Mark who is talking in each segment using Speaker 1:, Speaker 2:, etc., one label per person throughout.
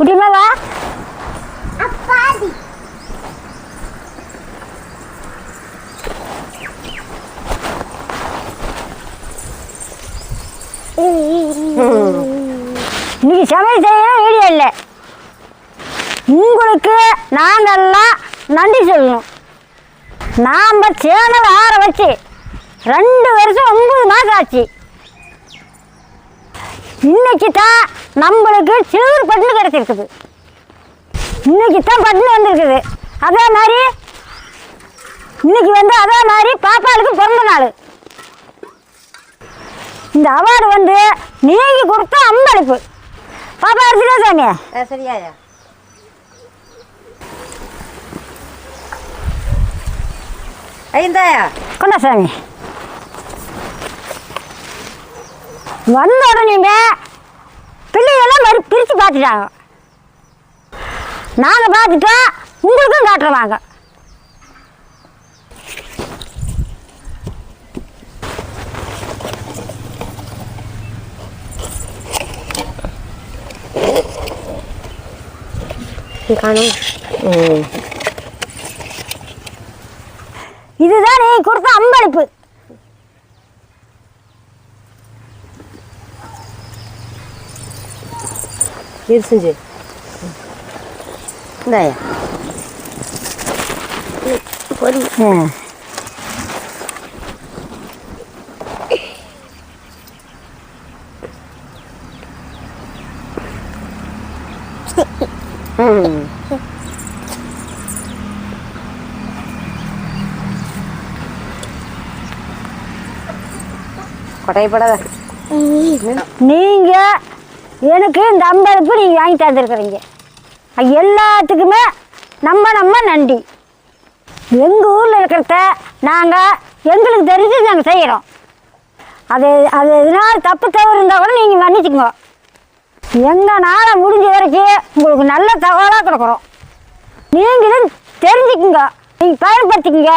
Speaker 1: குட்டிமா வா
Speaker 2: அப்பாடி.
Speaker 1: இன்னைக்கு சமையல் செய்யணும் வீடியோ இல்லை. உங்களுக்கு நாங்கெல்லாம் நன்றி சொல்லணும். நாம் சேனல் ஆற வச்சு ரெண்டு வருஷம் ஒன்பது மாதம் ஆச்சு. இன்னைக்கு தான் நம்மளுக்கு சில்வர் பட்டன் கிடைச்சிருக்குது. இன்னைக்கு தான் பட்டன் வந்திருக்குது. அதே மாதிரி இன்னைக்கு வந்து அதே மாதிரி பாப்பாளுக்கு பிறந்த நாள். இந்த அவார்டு வந்து நீங்க கொடுத்த அம்பளிப்பு பாப்பா எடுத்துக்கோ சாமி
Speaker 3: சரியாயா ஐந்தாயா
Speaker 1: கொண்டா சாமி. வந்த பிரித்து பார்த்துட்டாங்க. நாங்கள் பார்த்துட்டோம் உங்களுக்கும் காட்டுறோம் வாங்க
Speaker 3: காணும்.
Speaker 1: இதுதான் நீ கொடுத்த அம்பளிப்பு.
Speaker 3: இது செஞ்சு இந்தாயா கொடைப்படாத
Speaker 1: நீங்க எனக்கு இந்த அம்பளிப்பு நீங்கள் வாங்கி தந்துருக்குறீங்க. எல்லாத்துக்குமே நம்ம நம்ம நன்றி. எங்கள் ஊரில் இருக்கிறத நாங்கள் எங்களுக்கு தெரிஞ்சு நாங்கள் செய்கிறோம் அது அது எதனால் தப்பு தவறு இருந்தால் கூட நீங்கள் மன்னிச்சுக்கோங்க. எங்கள் நாளை முடிஞ்ச வரைக்கும் உங்களுக்கு நல்ல தகவலாக கொடுக்குறோம். நீங்களும் தெரிஞ்சுக்குங்க. நீங்கள் பயன்படுத்திக்கங்க.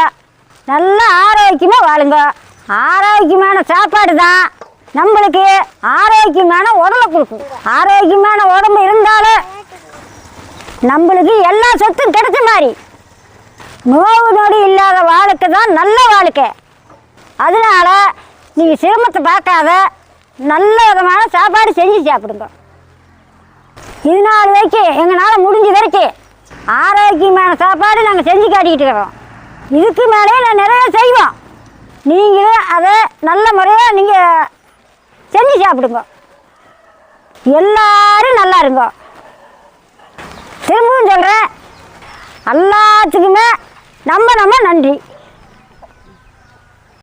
Speaker 1: நல்ல ஆரோக்கியமாக வாழுங்க. ஆரோக்கியமான சாப்பாடு தான் நம்மளுக்கு ஆரோக்கியமான உடம்பு கொடுக்கும். ஆரோக்கியமான உடம்பு இருந்தாலும் நம்மளுக்கு எல்லா சொத்தும் கிடைச்ச மாதிரி. நோவு நொடி இல்லாத வாழ்க்கை தான் நல்ல வாழ்க்கை. அதனால நீங்கள் சிரமத்தை பார்க்காத நல்ல விதமான சாப்பாடு செஞ்சு சாப்பிடுங்க. இது நாள் வரைக்கும் எங்களால் முடிஞ்ச வரைக்கும் ஆரோக்கியமான சாப்பாடு நாங்கள் செஞ்சு காட்டிக்கிட்டு இருக்கிறோம் இதுக்கு மேலே நான் நிறைய செய்வோம். நீங்களும் அதை நல்ல முறையாக நீங்கள் செஞ்சு சாப்பிடுங்க. எல்லாரும் நல்லா இருங்க திரும்பவும் சொல்கிறேன் எல்லாத்துக்குமே நம்ம நம்ம நன்றி.